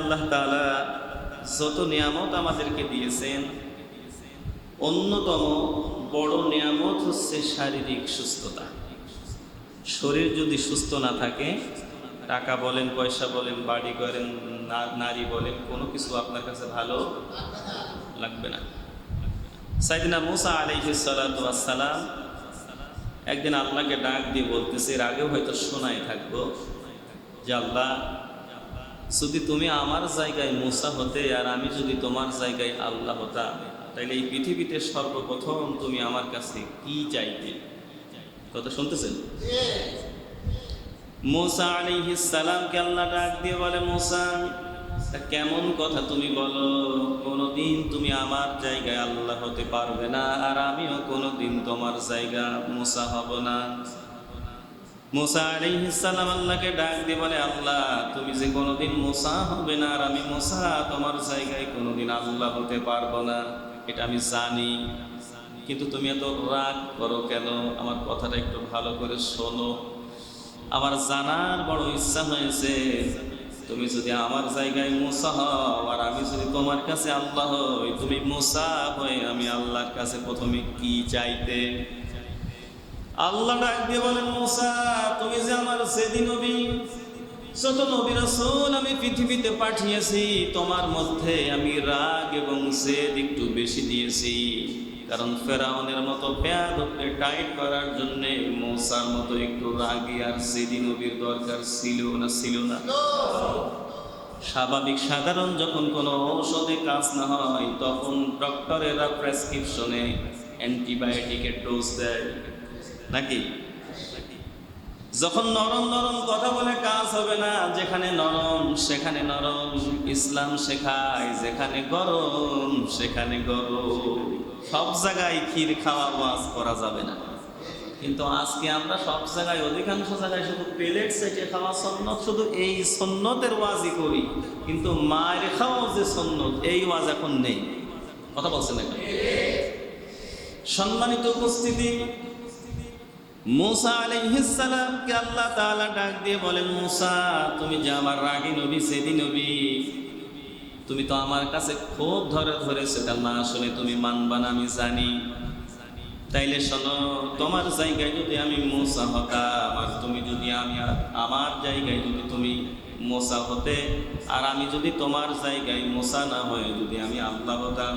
আল্লাহ যত নিয়ামত আমাদেরকে দিয়েছেন, অন্যতম বড় নিয়ামত হচ্ছে শারীরিক সুস্থতা। শরীর যদি সুস্থ না থাকে, টাকা বলেন, পয়সা বলেন, বাড়ি করেন নারী বলেন, কোনো কিছু আপনার কাছে ভালো লাগবে না। সাইদিনা মুসা আলাইহিস সালাম একদিন আল্লাহকে ডাক দিয়ে বলতেছে, এর আগেও হয়তো শোনায় থাকব যে আল্লাহ যদি তুমি আমার জায়গায় মুসা হতে আর আমি যদি তোমার জায়গায় আল্লাহ হতাম তাইলে এই পৃথিবীতে সর্বপ্রথম তুমি আমার কাছে কি চাইতে কথা শুনতেছেন? মোসা সালামকে আল্লাহ ডাক দিয়ে বলে, মোসা কেমন কথা তুমি বলো? কোনোদিন তুমি আমার জায়গায় আল্লাহ হতে পারবে না, আর আমিও কোনোদিন তোমার জায়গা মোসা হব না। মোসা আলাইহিস সালাম আল্লাহকে ডাক দিয়ে বলে, আল্লাহ, তুমি যে কোনোদিন মোসা হবে না আর আমি মোসা, তোমার জায়গায় কোনোদিন আল্লাহ হতে পারব না। এটা আমি জানি। কিন্তু তুমি এত রাগ করো কেন? আমার কথাটা একটু ভালো করে শোনো। আমার জানার বড় ইচ্ছা হয়েছে, তুমি যদি আমার জায়গায় মোসা হও আর আমি যদি তোমার কাছে আল্লাহ হই, তুমি মোসা হয়ে আমি আল্লাহর কাছে প্রথমে কি চাইতে? আল্লাহ ডাক দিয়ে বলেন, মোসা, তুমি যে আমার সেদিন নবী, যত নবী রাসূল আমি পৃথিবীতে পাঠিয়েছি, তোমার মধ্যে আমি রাগ এবং জেদ একটু বেশি দিয়েছি। কারণ ফেরাউনের মতো পেয়াদকে টাইট করার জন্য মৌসার মতো একটু রাগী আর জেদি নবীর দরকার ছিল না ছিল না। স্বাভাবিক সাধারণ যখন কোনো ঔষধে কাজ না হয়, তখন ডক্টরেরা প্রেসক্রিপশনে অ্যান্টিবায়োটিকের ডোজ দেয়। নাকি? যখন নরম নরম কথা বলে কাজ হবে না, যেখানে নরম সেখানে নরম, ইসলাম শেখায় যেখানে গরম সেখানে গরম। সব জায়গায় ক্ষীর খাওয়া ওয়াজ করা যাবে না। কিন্তু আজকে আমরা সব জায়গায়, অধিকাংশ জায়গায় শুধু প্লেট সেটে খাওয়া সন্ন্যত, শুধু এই সন্ন্যতের ওয়াজই করি। কিন্তু মায়ের খাওয়াও যে সন্ন্যত, এই ওয়াজ এখন নেই। কথা বলছেন এখন সম্মানিত উপস্থিতি মুসা আলাইহিসসালামকে আল্লাহ তাআলা ডাক দিয়ে বলেন, মুসা, তুমি যে আমার রাগী নবী, সেদি নবী, তুমি তো আমার কাছে খুব ধরে ধরে সেটা না শুনে তুমি মানবা না, আমি জানি। তাইলে শোনো, তোমার জায়গায় যদি আমি মোসা হতাম, আর তুমি যদি আমি আমার জায়গায় যদি তুমি মোসা হতে, আর আমি যদি তোমার জায়গায় মোসা না হয়ে যদি আমি আল্লাহ হতাম,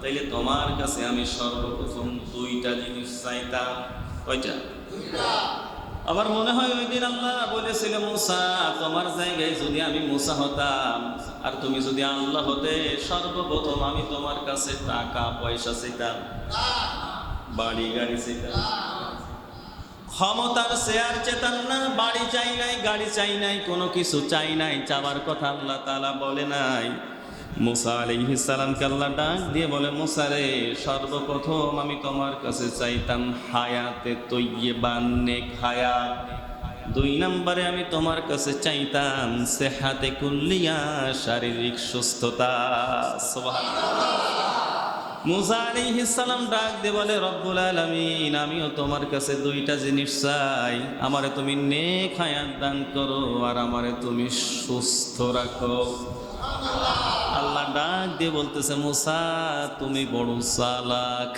তাইলে তোমার কাছে আমি সর্বপ্রথম দুইটা জিনিস চাইতাম, কয়টা? আমার মনে হয় ওই দিন আল্লাহ বলেছিল মুসা, তোমার জায়গায় যদি আমি মুসা হতাম, আর তুমি যদি আল্লাহ হতে, সর্বপ্রথম আমি তোমার কাছে টাকা, পয়সা চাইতাম, বাড়ি, গাড়ি চাইতাম। ক্ষমতার শেয়ার চেতান না, বাড়ি চাই নাই, গাড়ি চাই নাই, কোনো কিছু চাই নাই চাওয়ার কথা আল্লাহ তালা বলে নাই। মুসা আলাইহিস সালামকে আল্লাহ ডাক দিয়ে বলে, মুসা রে, সর্বপ্রথম আমি তোমার কাছে চাইতাম হায়াতে তৈয়বান নেক হায়াত। দুই নম্বরে আমি তোমার কাছে চাইতাম সেহাতে কুল্লিয়া শারীরিক সুস্থতা। মুসা সালাম ডাক দিয়ে বলে, রব্বুল আলামিন, আমিও তোমার কাছে দুইটা জিনিস চাই। আমারে তুমি নেক হায়াত দান করো আর আমারে তুমি সুস্থ রাখো। আল্লাহ ডাক দিয়ে বলতেছে, মুসা, তুমি বড় চালাক।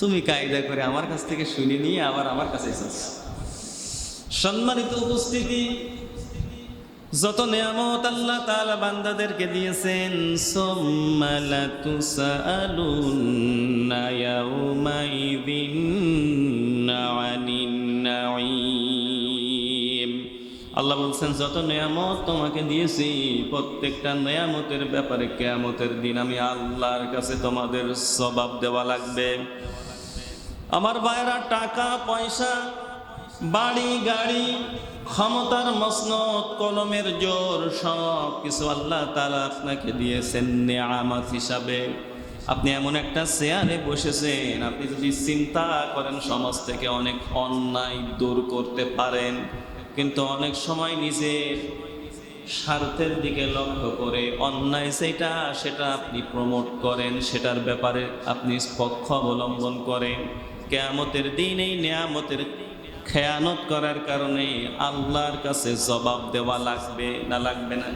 তুমি কায়দা করে আমার কাছ থেকে শুনে নিয়ে আবার আমার কাছে সম্মানিত উপস্থিতি, যত নিয়ামত আল্লাহ তাআলা বান্দাদেরকে দিয়েছেন, সুম্মা লাতুসআলুন্না ইয়াউমাইযিন আনিন আল্লাহ বলছেন, যত নিয়ামত তোমাকে দিয়েছি, প্রত্যেকটা নিয়ামতের ব্যাপারে কেয়ামতের দিন আমি আল্লাহর কাছে তোমাদের জবাব দেওয়া লাগবে। আমার ভাইয়েরা, টাকা, পয়সা, বাড়ি, গাড়ি, ক্ষমতার মসনত কলমের জোর, সব কিছু আল্লাহ তারা আপনাকে দিয়েছেন নেয়ামাত হিসাবে। আপনি এমন একটা চেয়ারে বসেছেন, আপনি যদি চিন্তা করেন, সমাজ থেকে অনেক অন্যায় দূর করতে পারেন। কিন্তু অনেক সময় নিজের স্বার্থের দিকে লক্ষ্য করে অন্যায় সেটা সেটা আপনি প্রমোট করেন, সেটার ব্যাপারে আপনি পক্ষ অবলম্বন করেন। কেয়ামতের দিন এই নিয়ামতের খেয়ানত করার কারণে আল্লাহর কাছে জবাব দেওয়া লাগবে না লাগবে না?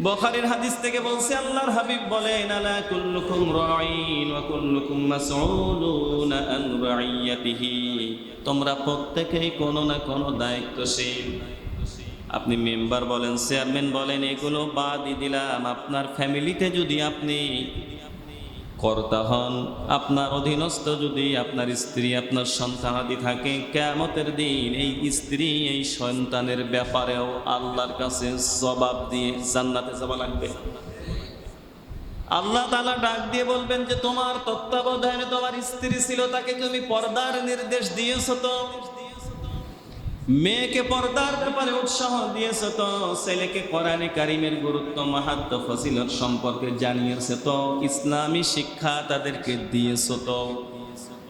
বখারির হাদিস থেকে বলছে, আল্লাহর হাবিব বলেন, আলা কুল্লুকুম রাঈন ওয়া কুল্লুকুম মাসউলুন আন রাইয়াতিহি তোমরা প্রত্যেকেই কোনো না কোনো দায়িত্বশীল। আপনি মেম্বার বলেন, চেয়ারম্যান বলেন, এগুলো বাদই দিলাম। আপনার ফ্যামিলিতে যদি আপনি কর্তা হন, আপনার অধীনস্থ যদি আপনার স্ত্রী, আপনার সন্তানাদি থাকে কেমতের দিন এই স্ত্রী, এই সন্তানের ব্যাপারেও আল্লাহর কাছে জবাব দিয়ে জান্নাতে যাওয়া লাগবে। আল্লাহ তালা ডাক দিয়ে বলবেন যে, তোমার তত্ত্বাবধানে তোমার স্ত্রী ছিল, তাকে তুমি পর্দার নির্দেশ দিয়েছ তো? মেয়েকে পর্দার ব্যাপারে উৎসাহ দিয়েছে তো, ছেলেকে কোরআনে কারিমের গুরুত্ব, মাহাত্ম, ফজিলত সম্পর্কে জানিয়েছে তো, ইসলামী শিক্ষা তাদেরকে দিয়েছে তো।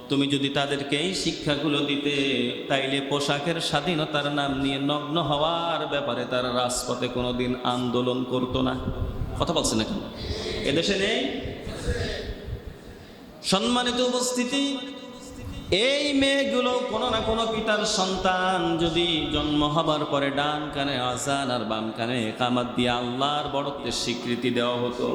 তুমি যদি তাদেরকে এই শিক্ষাগুলো দিতে, তাইলে পোশাকের স্বাধীনতার নাম নিয়ে নগ্ন হওয়ার ব্যাপারে তারা রাজপথে কোনোদিন আন্দোলন করতো না। কথা বলছে না কেন এদেশে নেই? সম্মানিত উপস্থিতি এই মেয়েগুলো কোনো না কোনো পিতার সন্তান। যদি জন্ম হবার পরে ডান কানে আজান আর বাম কানে কামাত দিয়ে আল্লাহর বড়ত্বের স্বীকৃতি দেওয়া হতো।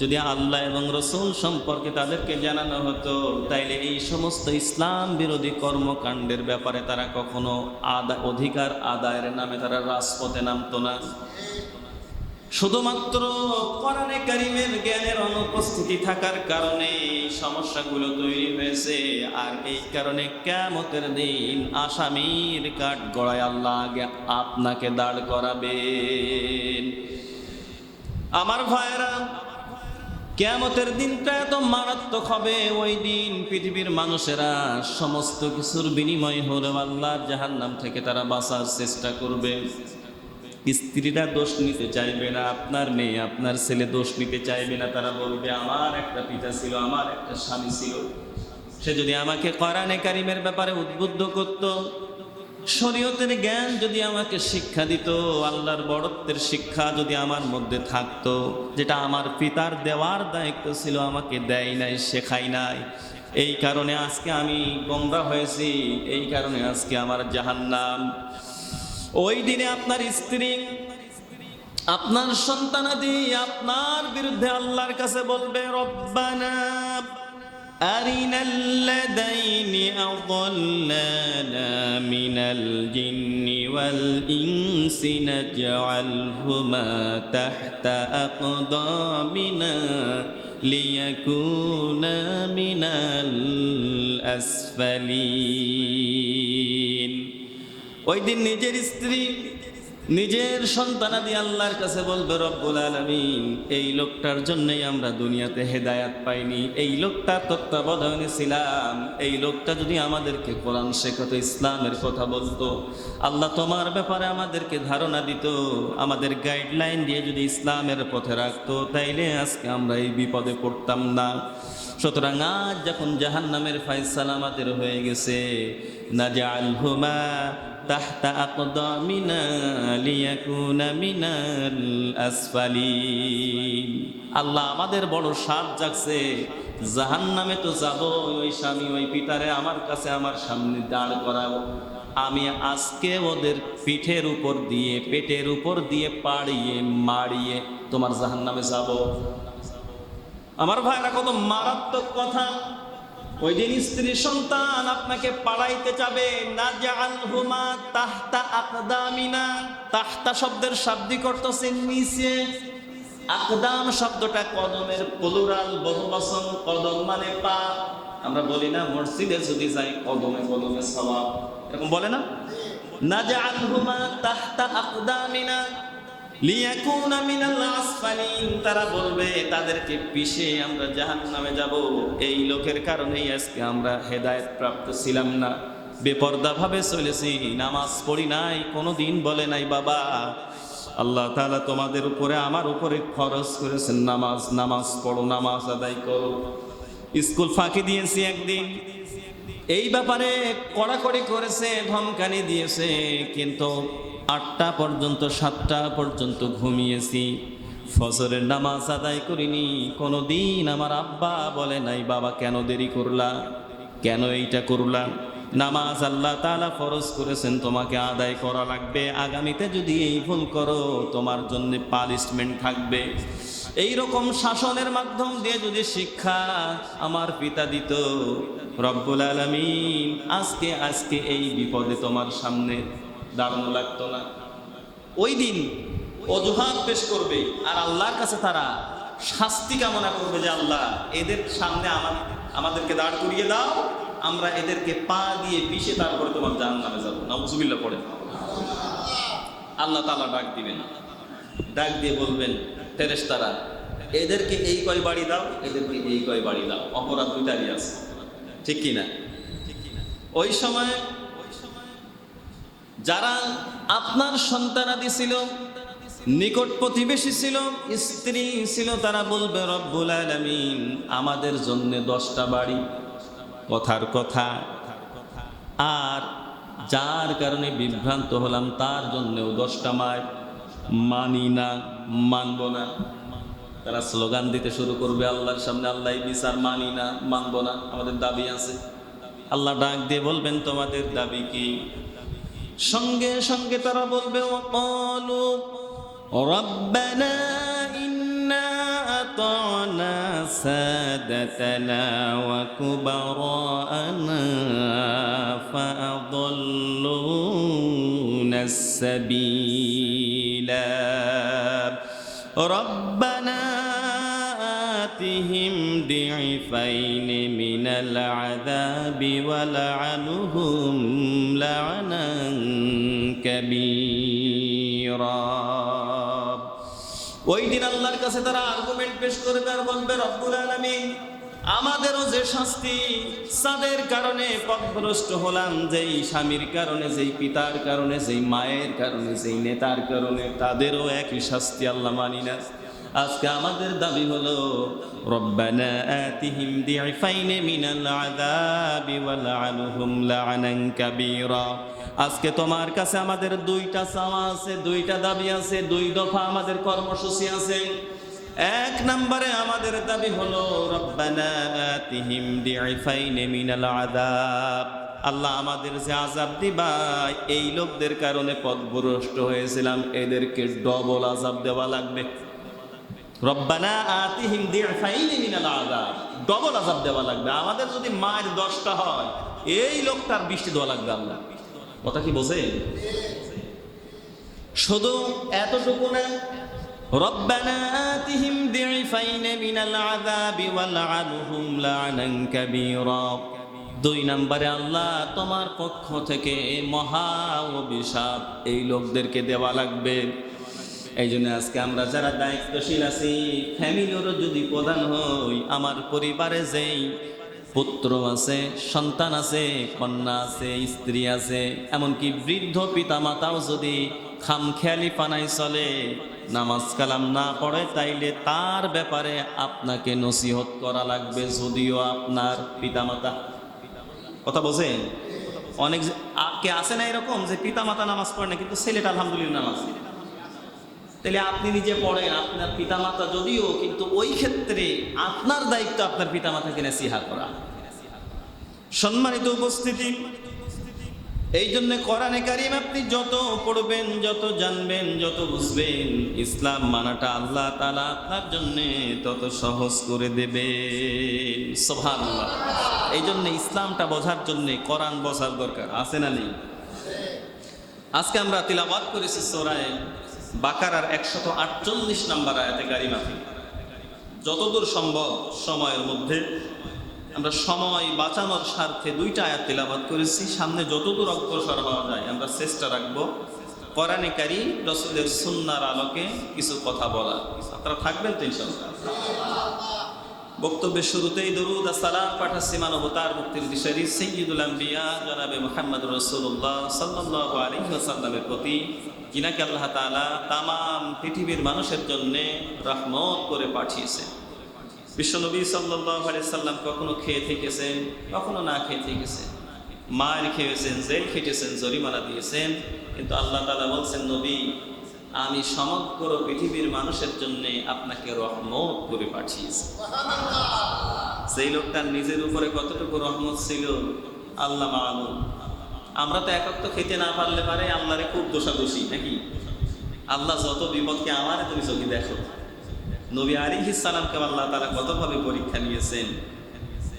যদি আল্লাহ এবং রসুল সম্পর্কে তাদেরকে জানানো হতো, তাইলে এই সমস্ত ইসলাম বিরোধী কর্মকাণ্ডের ব্যাপারে তারা কখনো আদা অধিকার আদায়ের নামে তারা রাজপথে নামতো না। শুধুমাত্র কোরআনে কারিমের জ্ঞানের অনুপস্থিতি থাকার কারণে সমস্যাগুলো তৈরি হয়েছে। আর এই কারণে কেমতের দিন আসামির কাঠ গড়ায় আল্লাহ আগে আপনাকে দাঁড় করাবেন। আমার ভাইরা কেমতের দিনটা এত মারাত্মক হবে, ওই দিন পৃথিবীর মানুষেরা সমস্ত কিছুর বিনিময় হলেও আল্লাহর জাহান্নাম থেকে তারা বাঁচার চেষ্টা করবে। স্ত্রীরা দোষ নিতে চাইবে না, আপনার মেয়ে, আপনার ছেলে দোষ নিতে চাইবে না, তারা বলবে, আমার একটা পিতা ছিল, আমার একটা স্বামী ছিল। সে যদি আমাকে কোরআনে কারিমের ব্যাপারে উদ্বুদ্ধ করত, শরীয়তের জ্ঞান যদি আমাকে শিক্ষা দিত, আল্লাহর বড়ত্বের শিক্ষা যদি আমার মধ্যে থাকতো, যেটা আমার পিতার দেওয়ার দায়িত্ব ছিল, আমাকে দেয় নাই শেখাই নাই। এই কারণে আজকে আমি গোমরা হয়েছি, এই কারণে আজকে আমার জাহান্নাম। ওই দিনে আপনার স্ত্রী আপনার সন্তানাদি আপনার বিরুদ্ধে আল্লাহর কাছে বলবে রব্বানা أرنا الذين أضلانا من الجن والإنس نجعلهما تحت أقدامنا ليكونا من الأسفلين ওই দিন নিজের স্ত্রী, নিজের সন্তানাদি আল্লাহর কাছে বলবে, রব্বুল আলমিন, এই লোকটার জন্যই আমরা দুনিয়াতে হেদায়াত পাইনি। এই লোকটার তত্ত্বাবধানে ছিলাম। এই লোকটা যদি আমাদেরকে কোরআন শেখাতো ইসলামের কথা বলতো। আল্লাহ তোমার ব্যাপারে আমাদেরকে ধারণা দিত। আমাদের গাইডলাইন দিয়ে যদি ইসলামের পথে রাখতো, তাইলে আজকে আমরা এই বিপদে পড়তাম না। সুতরাং আজ যখন জাহান্নামের ফাইসাল আমাদের হয়ে গেছে না জালহুমা تحت أقدامنا ليكون من الأسفلين আল্লাহ আমাদের বড় সাপ জাগছে জাহান নামে তো যাব ওই স্বামী ওই পিতারে আমার কাছে আমার সামনে দাঁড় করাবো আমি আজকে ওদের পিঠের উপর দিয়ে পেটের উপর দিয়ে পাড়িয়ে মারিয়ে তোমার জাহান নামে যাব আমার ভাইরা কত মারাত্মক কথা ওই দিন স্ত্রী সন্তান আপনাকে পাড়াইতে যাবে। না জাআলহুমা তাহতা আকদামিনা। তাহতা শব্দের শাব্দিক অর্থ নিচে। আকদাম শব্দটা কদমের প্লুরাল বহুবচন, কদম মানে পা। আমরা বলি না, মসজিদে যদি যাই, কদমে কদমে সওয়াব। এরকম বলে না? না জাআলহুমা তাহতা আকদামিনা। লিয়াকুনা মিনাল আসফালিন, তারা বলবে, তাদেরকে পিষে আমরা জাহান্নামে যাব। এই লোকের কারণেই আজকে আমরা হেদায়েত প্রাপ্ত ছিলাম না। বেপর্দাভাবে চলেছি, নামাজ পড়ি নাই কোনো দিন বলে নাই, বাবা, আল্লাহ তালা তোমাদের উপরে আমার উপরে খরচ করেছেন। নামাজ নামাজ পড়ো, নামাজ আদায় করো। স্কুল ফাঁকি দিয়েছি একদিন। এই ব্যাপারে কড়াকড়ি করেছে, ধমকানি দিয়েছে, কিন্তু আটটা পর্যন্ত, সাতটা পর্যন্ত ঘুমিয়েছি। ফজরের নামাজ আদায় করিনি। কোনো দিন আমার আব্বা বলে নাই, বাবা, কেন দেরি করলা? কেন এইটা করলা? নামাজ আল্লাহ তাআলা ফরজ করেছেন, তোমাকে আদায় করা লাগবে। আগামীতে যদি এই ভুল করো, তোমার জন্য পানিশমেন্ট থাকবে। এই রকম শাসনের মাধ্যম দিয়ে যদি শিক্ষা আমার পিতা দিত, রব্বুল আলামিন, আজকে আজকে এই বিপদে তোমার সামনে দাঁড়ানো লাগতো না। ওই দিন অজুহাত পেশ করবে আর আল্লাহর কাছে তারা শাস্তি কামনা করবে যে আল্লাহ, এদের সামনে আমার, আমাদেরকে দাঁড় করিয়ে দাও, আমরা এদেরকে পা দিয়ে পিষে তারপরে তোমার জান নামে যাব। নাউজুবিল্লা পড়ে। আল্লাহ তালা ডাক দিবেন। ডাক দিয়ে বলবেন, ফেরেশতারা, এদেরকে এই কয় বাড়ি দাও, এদেরকে এই কয় বাড়ি দাও। অপরাধ দুইটারই আছে। ঠিক কি না ওই সময় যারা আপনার সন্তানাদি ছিল, নিকট প্রতিবেশী ছিল, স্ত্রী ছিল, তারা বলবে, রব্বুল আলামিন, আমাদের জন্য দশটা বাড়ি। কথার কথা। আর যার কারণে বিভ্রান্ত হলাম, তার জন্যও দশটা মায় মানি না, মানব না। তারা স্লোগান দিতে শুরু করবে, আল্লাহর সামনে আল্লাহ বিচার মানি না, মানব না। আমাদের দাবি আছে। আল্লাহ ডাক দিয়ে বলবেন, তোমাদের দাবি কি? সঙ্গে সঙ্গে তারা বলবে অকলু রব্বানা ইন্না আতানা সাদাতানা ওয়া কুবারানা فأضلونا السبيلا ربنا آتهم ضعفين من العذاب ولعنهم لعنا كبيرا ওই দিন আল্লাহর কাছে তারা আর্গুমেন্ট পেশ করবে আর বলবে রব্বুল আলামিন আমাদেরও যে শাস্তি সাদের কারণে পথভ্রষ্ট হলাম যেই স্বামীর কারণে যেই পিতার কারণে যেই মায়ের কারণে যেই নেতার কারণে তাদেরও একই শাস্তি আল্লাহ মানি না আজকে আমাদের দাবি হলো রব্বানা আতিহিম দিফাইনে মিনাল আযাবি ওয়ালআনহুম লা'নান কাবীরা আজকে তোমার কাছে আমাদের দুইটা চাওয়া আছে, দুইটা দাবি আছে, দুই দফা আমাদের কর্মসূচি আছে। এক নম্বরে আমাদের দাবি হলো, রব্বানা আল্লাহ আমাদের যে আজাব দিবা, এই লোকদের কারণে পথভ্রষ্ট হয়েছিলাম। এদেরকে ডবল আজাব দেওয়া লাগবে। রব্বানা আতিহিম দিফাইনে মিনাল আযাব। ডবল আজাব দেওয়া লাগবে। আমাদের যদি মায়ের দশটা হয়, এই লোকটার বৃষ্টি দেওয়া লাগবে আল্লাহ। কথা কি বোঝে? শুধু এতটুকু না দুই নম্বরে আল্লাহ তোমার পক্ষ থেকে মহা অভিশাপ এই লোকদেরকে দেওয়া লাগবে। এই জন্য আজকে আমরা যারা দায়িত্বশীল আছি ফ্যামিলিরও যদি প্রধান হই, আমার পরিবারে যেই পুত্র আছে, সন্তান আছে, কন্যা আছে, স্ত্রী আছে, এমনকি বৃদ্ধ পিতা মাতাও যদি খামখেয়ালি পানাই চলে, নামাজ কালাম না পড়ে, তাইলে তার ব্যাপারে আপনাকে নসিহত করা লাগবে যদিও আপনার পিতামাতা। কথা বোঝেন অনেক কে আছে না এরকম যে পিতামাতা নামাজ পড়ে না, কিন্তু ছেলেটা আলহামদুলিল্লাহ নামাজ। তাহলে আপনি নিজে পড়েন, আপনার পিতামাতা যদিও, কিন্তু ওই ক্ষেত্রে আপনার দায়িত্ব আপনার পিতামাতাকে নেসিহা করা। সম্মানিত উপস্থিতি, এই জন্য কোরআনে কারিম আপনি যত পড়বেন, যত জানবেন, যত বুঝবেন, ইসলাম মানাটা আল্লাহ তাআলা আপনার জন্য তত সহজ করে দেবে। সুবহানাল্লাহ। এই জন্য ইসলামটা বোঝার জন্য কোরআন বোঝার দরকার, আছে না নেই? আজকে আমরা তিলাবাত করেছি সোরায় বাকারার একশত আটচল্লিশ নাম্বার আয়াতে গাড়ি মাফি যতদূর সম্ভব সময়ের মধ্যে আমরা সময় বাঁচানোর স্বার্থে দুইটা আয়াত তিলাবাদ করেছি। সামনে যতদূর অগ্রসর হওয়া যায় আমরা চেষ্টা রাখব। কোরআনে কারি রসুলের সুন্নার আলোকে কিছু কথা বলা আপনারা থাকবেন তো ইনশাল্লাহ বক্তব্যের শুরুতেই দরুদ সালাম পাঠাচ্ছি মানবতার মুক্তির দিশারি সৈয়দুল জনাবে মোহাম্মদ রসুল্লাহ সাল্লাহ আলী সাল্লামের প্রতি। যিনাকে আল্লাহ তাআলা তামাম পৃথিবীর মানুষের জন্যে রহমত করে পাঠিয়েছেন বিশ্বনবী সাল্লাহ আলি সাল্লাম কখনো খেয়ে থেকেছেন, কখনো না খেয়ে থেকেছেন। মার খেয়েছেন, জেল খেটেছেন, জরিমানা দিয়েছেন। কিন্তু আল্লাহ তাআলা বলছেন, নবী আমি সমগ্র পৃথিবীর মানুষের জন্য আপনাকে রহমত করে পাঠিয়েছি। সেই লোকটার নিজের উপরে কতটুকু রহমত ছিল আল্লাহ মালুম। আমরা তো একক তো খেতে না পারলে পারে আল্লাহরে খুব দোষাদোষী নাকি? আল্লাহ যত বিপদকে আমারে তুমি চোখে দেখো। নবী আলিহিস সালামকে আল্লাহ তারা কতভাবে পরীক্ষা নিয়েছেন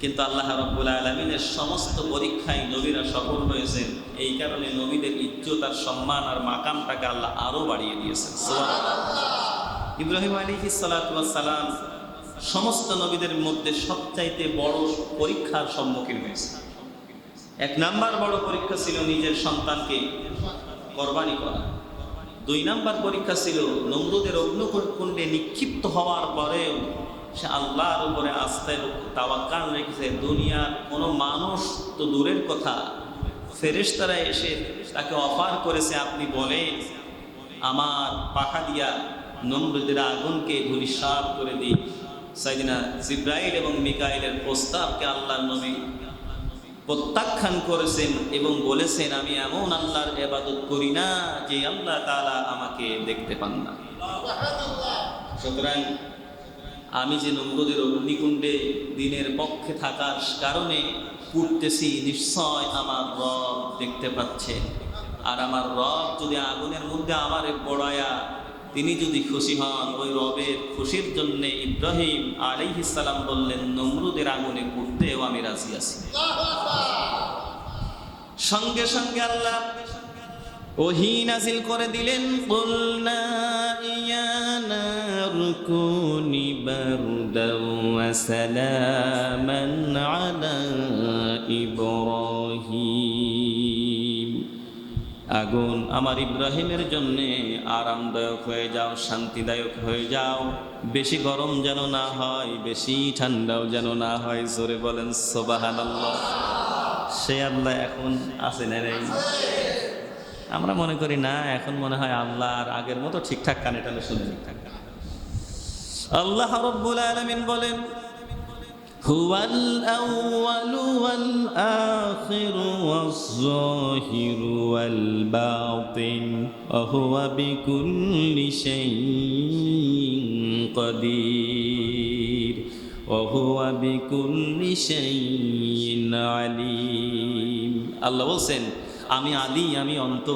কিন্তু আল্লাহ রব্বুল আলমিনের সমস্ত পরীক্ষায় নবীরা সফল হয়েছেন। এই কারণে নবীদের ইজ্জত আর সম্মান আর মাকামটাকে আল্লাহ আরও বাড়িয়ে দিয়েছেন। ইব্রাহিম আলী সালাম সমস্ত নবীদের মধ্যে সবচাইতে বড় পরীক্ষার সম্মুখীন হয়েছে এক নাম্বার বড় পরীক্ষা ছিল নিজের সন্তানকে কোরবানি করা। দুই নাম্বার পরীক্ষা ছিল নমরুদের অগ্নিকুণ্ডে নিক্ষিপ্ত হওয়ার পরেও সে আল্লাহর উপরে আস্থায় তাওয়াক্কাল রেখেছে। দুনিয়ার কোনো মানুষ তো দূরের কথা। ফেরেশতারা এসে তাকে অফার করেছে, আপনি বলেন, আমার পাখা দিয়া নমরুদের আগুনকে ধূলিসাৎ করে দিই সাইদিনা জিব্রাইল এবং মিকাইলের প্রস্তাবকে আল্লাহর নবী প্রত্যাখ্যান করেছেন এবং বলেছেন, আমি এমন আল্লাহর এবাদত করি না যে আল্লাহ তাআলা আমাকে দেখতে পান না। সুতরাং আমি যে নমরুদের অগ্নিকুণ্ডে দিনের পক্ষে থাকার কারণে পুড়তেছি, নিশ্চয় আমার রব দেখতে পাচ্ছে। আর আমার রব যদি আগুনের মধ্যে আমারে পড়ায়া, তিনি যদি খুশি হন, ওই রবের খুশির জন্য ইব্রাহিম আলাইহিসালাম বললেন, নমরুদের আগুনে পুড়তেও আমি রাজি আছি। সঙ্গে সঙ্গে আল্লাহ ওহি নাজিল করে দিলেন নারু ওয়া সালামান আলা ইব্রাহিম আগুন আমার ইব্রাহিমের জন্যে আরামদায়ক হয়ে যাও, শান্তিদায়ক হয়ে যাও। বেশি গরম যেন না হয়, বেশি ঠান্ডাও যেন না হয়, জোরে বলেন সোবাহানাল্লাহ। সে আল্লাহ এখন আছে না রে আমরা মনে করি না, এখন মনে হয় আল্লাহ আর আগের মতো ঠিকঠাক কানে টানে শুনে ঠিকঠাক। আল্লাহ রব্বুল আলামিন বলেন هو الأول والآخر والظاهر والباطن وهو بكل شيء قدير وهو بكل شيء عليم আল্লাহ বলছেন আমি আদি আমি অন্ত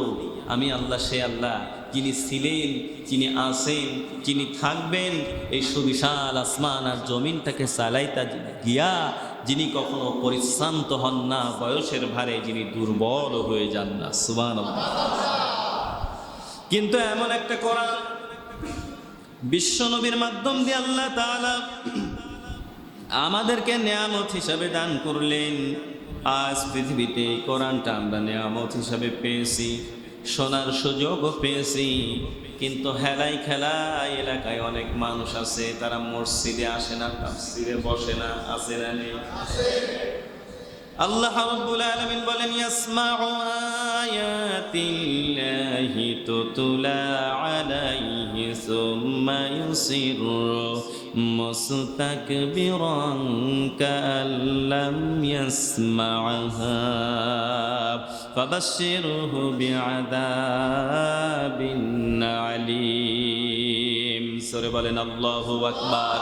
আমি আল্লাহ সে আল্লাহ যিনি ছিলেন, যিনি আসেন যিনি থাকবেন, এই সুবিশাল আসমান আর জমিনটাকে চালাইতা গিয়া যিনি কখনো পরিশ্রান্ত হন না, বয়সের ভারে যিনি দুর্বল হয়ে যান না সুবান কিন্তু এমন একটা করা বিশ্বনবীর মাধ্যম দিয়ে আল্লাহ আমাদেরকে নিয়ামত হিসাবে দান করলেন। আজ পৃথিবীতে কোরআনটা আমরা নিয়ামত হিসাবে পেয়েছি। শোনার সুযোগও পেয়েছি। কিন্তু হেলাই খেলাই এলাকায় অনেক মানুষ আছে, তারা মসজিদে আসে না, তাফসিরে বসে না আসে না নেই। আল্লাহ রাব্বুল আলামিন বলেন, ইয়াসমাউ আয়াতিল্লাহি তুতলা আলাইহি সুম্মা ইউসিরু। মুস্তাকবিরান কাল্লাম ইয়াসমা'হা ফাবাশশিরহু বিআযাবিন আলীম সূরা বলেন, আল্লাহু আকবার।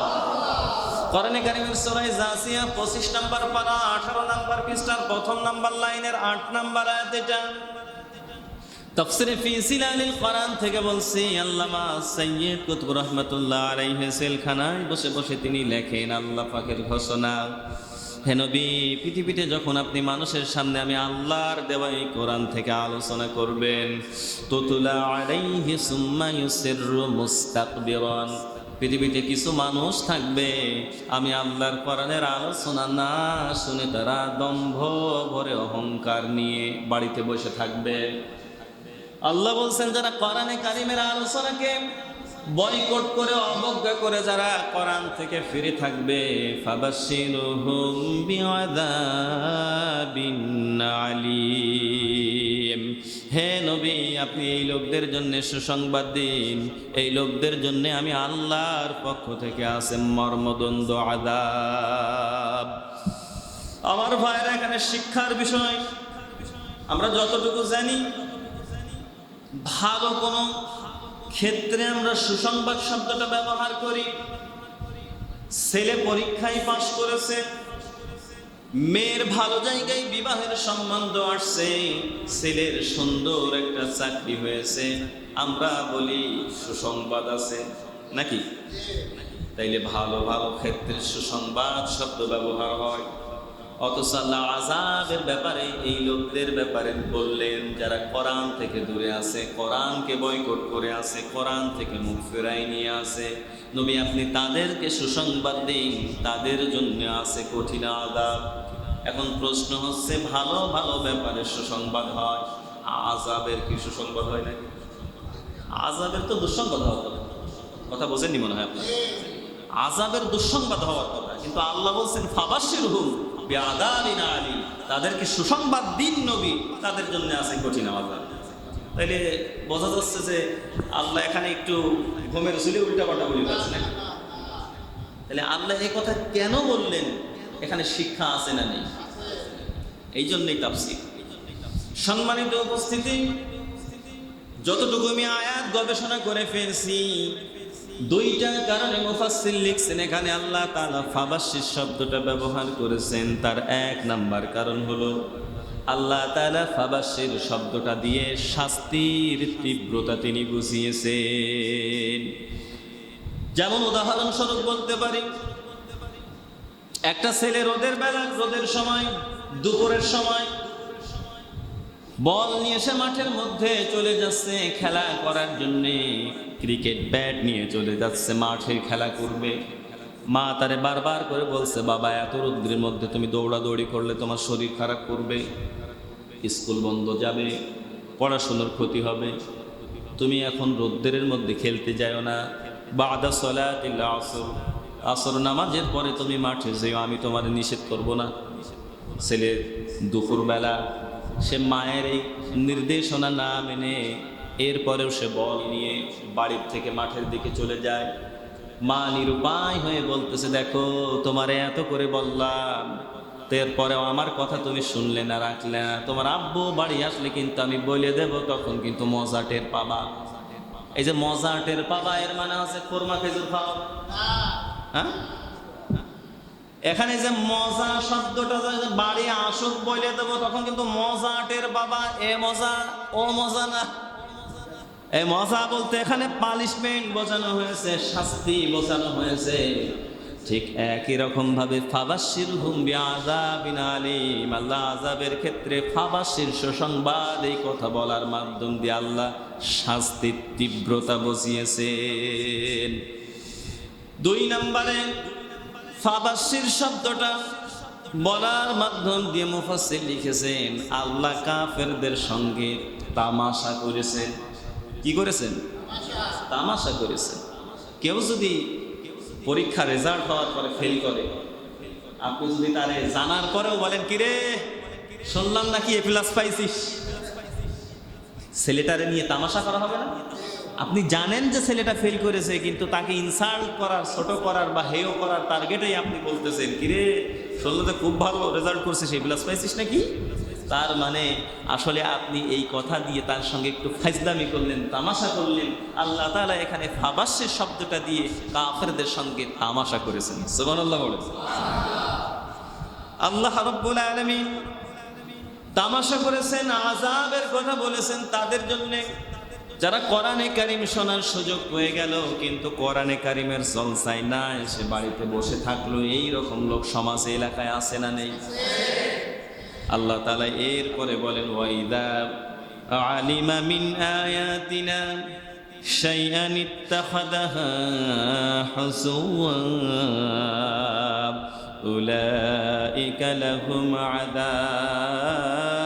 কোরআনে কারিমের সূরা জাসিয়া 25 নাম্বার পারা 18 নাম্বার পৃষ্ঠার প্রথম নাম্বার লাইনের 8 নাম্বার আয়াত এটা। তাফসিরে ফি সিলালিল কোরআন থেকে বলছি, আল্লামা সাইয়্যিদ কুতুব রাহমাতুল্লাহ আলাইহি সেলখানায় বসে বসে তিনি লেখেন, আল্লাহ পাকের ঘোষণা, হে নবী, পৃথিবীতে যখন আপনি মানুষের সামনে আমি আল্লাহর দেওয়া এই কোরআন থেকে আলোচনা করবেন, তুতুলা আলাইহি সুম্মা ইউসিররু মুস্তাকবিরান, পৃথিবীতে কিছু মানুষ থাকবে, আমি আল্লাহর কোরআনের আলোচনা না শুনে তারা দম্ভ ভরে অহংকার নিয়ে বাড়িতে বসে থাকবে। আল্লাহ বলছেন, যারা কোরআনে কারিমের আলোচনাকে বয়কট করে, অবজ্ঞা করে, যারা কোরআন থেকে ফিরে থাকবে হে নবী, আপনি এই লোকদের জন্য সুসংবাদ দিন। এই লোকদের জন্য আমি আল্লাহর পক্ষ থেকে আছে মর্মদন্দ আদাব আমার ভাইরা এখানে শিক্ষার বিষয়। আমরা যতটুকু জানি ভালো কোনো ক্ষেত্রে আমরা সুসংবাদ শব্দটা ব্যবহার করি। ছেলে পরীক্ষায় পাশ করেছে, মেয়ের ভালো জায়গায় বিবাহের সম্বন্ধ আসছে, ছেলের সুন্দর একটা চাকরি হয়েছে, আমরা বলি সুসংবাদ আছে, নাকি? তাইলে ভালো ভালো ক্ষেত্রে সুসংবাদ শব্দ ব্যবহার হয়। অথচ আল্লাহ আজাবের ব্যাপারে এই লোকদের ব্যাপারে বললেন, যারা কোরআন থেকে দূরে আছে, কোরআনকে বয়কট করে আছে, কোরআন থেকে মুখ ফেরাই নিয়ে আসে নবী, আপনি তাদেরকে সুসংবাদ দিন, তাদের জন্য আছে কঠিন আজাব এখন প্রশ্ন হচ্ছে, ভালো ভালো ব্যাপারে সুসংবাদ হয়? আজাবের কি সুসংবাদ হয় নাকি? আজাবের তো দুঃসংবাদ হওয়ার কথা। কথা বোঝেননি মনে হয় আপনার? আজাবের দুঃসংবাদ হওয়ার কথা। কিন্তু আল্লাহ বলছেন ফাবাসির হুম বেআদাবিনা আলী তাদেরকে সুসংবাদ দিন নবী, তাদের জন্য আছে কঠিন আজাব তাইলে বোঝা যাচ্ছে যে আল্লাহ এখানে একটু ঘুমের ঝুলে উল্টা পাল্টা বলে যাচ্ছে নাকি? তাহলে আল্লাহ এই কথা কেন বললেন? এখানে শিক্ষা আছে না নেই? এই জন্যই তাপসি সম্মানিত উপস্থিতি, যতটুকু আমি আয়াত গবেষণা করে ফেলছি দুইটা কারণে মুফাসসির লিখছেন, এখানে আল্লাহ তাআলা ফাবাসির শব্দটা ব্যবহার করেছেন। তার এক নাম্বার কারণ হলো, আল্লাহ তাআলা ফাবাসির শব্দটা দিয়ে শাস্তির তীব্রতা তিনি বুঝিয়েছেন। যেমন উদাহরণস্বরূপ বলতে পারি, একটা ছেলে রোদের বেলা, রোদের সময়, দুপুরের সময় বল নিয়ে এসে মাঠের মধ্যে চলে যাচ্ছে খেলা করার জন্য। ক্রিকেট ব্যাট নিয়ে চলে যাচ্ছে মাঠে খেলা করবে। মা তারে বারবার করে বলছে, বাবা, এত রৌদ্রের মধ্যে তুমি দৌড়াদৌড়ি করলে তোমার শরীর খারাপ করবে। স্কুল বন্ধ যাবে, পড়াশুনোর ক্ষতি হবে। তুমি এখন রৌদ্রের মধ্যে খেলতে যাও না। বাদা সলাতিল্লা আসর। আসর নামাজের পরে তুমি মাঠে যেও, আমি তোমার নিষেধ করব না। ছেলে, দুপুরবেলা সে মায়ের এই নির্দেশনা না মেনে এরপরেও সে বল নিয়ে বাড়ির থেকে মাঠের দিকে চলে যায়। মা নিরুপায় হয়ে বলতেছে, দেখো, তোমারে এত করে বললাম, এরপরেও আমার কথা তুমি শুনলে না, রাখলে না। তোমার আব্বু বাড়ি আসলে কিন্তু আমি বলে দেব, তখন কিন্তু মজা টের পাবা। এই যে মজা টের পাবা, এর মানে আছে কোরমা খেজুর খাও হ্যাঁ? এখানে যে মজা শব্দটা বাড়ি আসুক বলে দেবো, তখন কিন্তু মজা টের বাবা এ মজা, ও মজা না। এই মজা বলতে এখানে পালিশমেন্ট বোঝানো হয়েছে, শাস্তি বোঝানো হয়েছে। ঠিক একই রকম ভাবে ফাবাসির আজাবের ক্ষেত্রে ফাবাসির সুসংবাদ এই কথা বলার মাধ্যম দিয়ে আল্লাহ শাস্তির তীব্রতা বুঝিয়েছেন। দুই নম্বরে ফাবাসির শব্দটা বলার মাধ্যম দিয়ে মুফাসির লিখেছেন, আল্লাহ কাফেরদের সঙ্গে তামাশা করেছেন। কি করেছেন? তামাশা করেছেন। কেউ যদি পরীক্ষা রেজাল্ট হওয়ার পরে ফেল করে, আপনি যদি তারে জানার পরেও বলেন কি রে শুনলাম নাকি এ প্লাস পাইছিস। ছেলেটারে নিয়ে তামাশা করা হবে না? আপনি জানেন যে ছেলেটা ফেল করেছে, কিন্তু তাকে ইনসাল্ট করার, ছোট করার বা হেয় করার টার্গেটেই আপনি বলতেছেন। কিরে, শুনলে তো খুব ভালো রেজাল্ট করছে, সেই প্লাস পাইছিস নাকি? তার মানে আসলে আপনি এই কথা দিয়ে তার সঙ্গে একটু ফাইজদামি করলেন, তামাশা করলেন। আল্লাহ তাআলা এখানে ফাবাসের শব্দটা দিয়ে কাফেরদের সঙ্গে তামাশা করেছেন। সুবহানাল্লাহ বলেছেন আল্লাহ রাব্বুল আলামিন তামাশা করেছেন আজাবের কথা বলেছেন তাদের জন্য। যারা কোরআনে কারিম শোনার সুযোগ হয়ে গেল, কিন্তু কোরআনে কারিমের জলসায় না এসে বাড়িতে বসে থাকল, এই রকম লোক সমাজে, এলাকায় আসে না নেই? আল্লাহ তাআলা এরপরে বলেন, ওয়াইদা আলিমা মিন আয়াতিনা শাইআন ইত্তাখাদাহা হুজুয়া উলাইকা লাহুম আযাবুন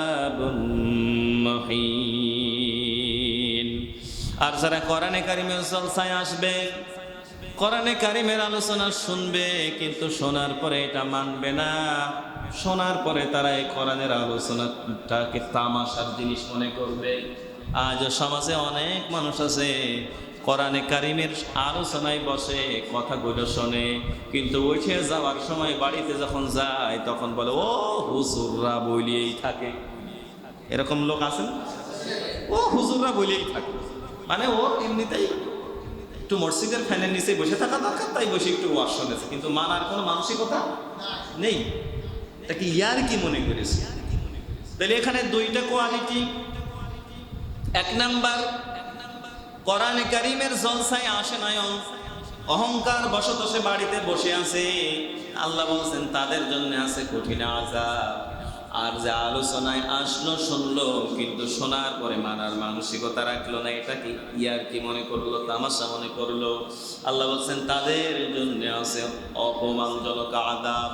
যারা কোরআনে কারিমের জলসায় আসবে, কোরআনে কারিমের আলোচনা শুনবে, কিন্তু শোনার পরে এটা মানবে না। শোনার পরে তারা এই কোরআনের আলোচনাটাকে তামাশার জিনিস মনে করবে। আজ সমাজে অনেক মানুষ আছে, কোরআনে কারিমের আলোচনায় বসে, কথাগুলো শোনে, কিন্তু উঠে যাওয়ার সময় বাড়িতে যখন যায়, তখন বলে, ও হুজুররা বলিয়েই থাকে। এরকম লোক আছেন ও হুজুররা বলিয়েই থাকে। মানে ও এমনিতেই একটু মসজিদের ফ্যানের নিচে বসে থাকা দরকার, তাই বসে একটু ওয়াশ শুনেছে কিন্তু মানার কোনো মানসিকতা নেই। তাকে ইয়ার কি মনে করেছে? তাহলে এখানে দুইটা কোয়ালিটি এক নাম্বার, কোরআনে কারিমের জলসায় আসে নয়ন অহংকার বশত সে বাড়িতে বসে আছে। আল্লাহ বলছেন, তাদের জন্য আছে কঠিন আজাব আর যে আলোচনায় আসলো, শুনলো, কিন্তু শোনার পরে মানার মানসিকতা রাখল না। এটা কি ইয়ার কি মনে করল, তামাশা মনে করল? আল্লাহ বলছেন, তাদের জন্য আছে অপমানজনক আদাব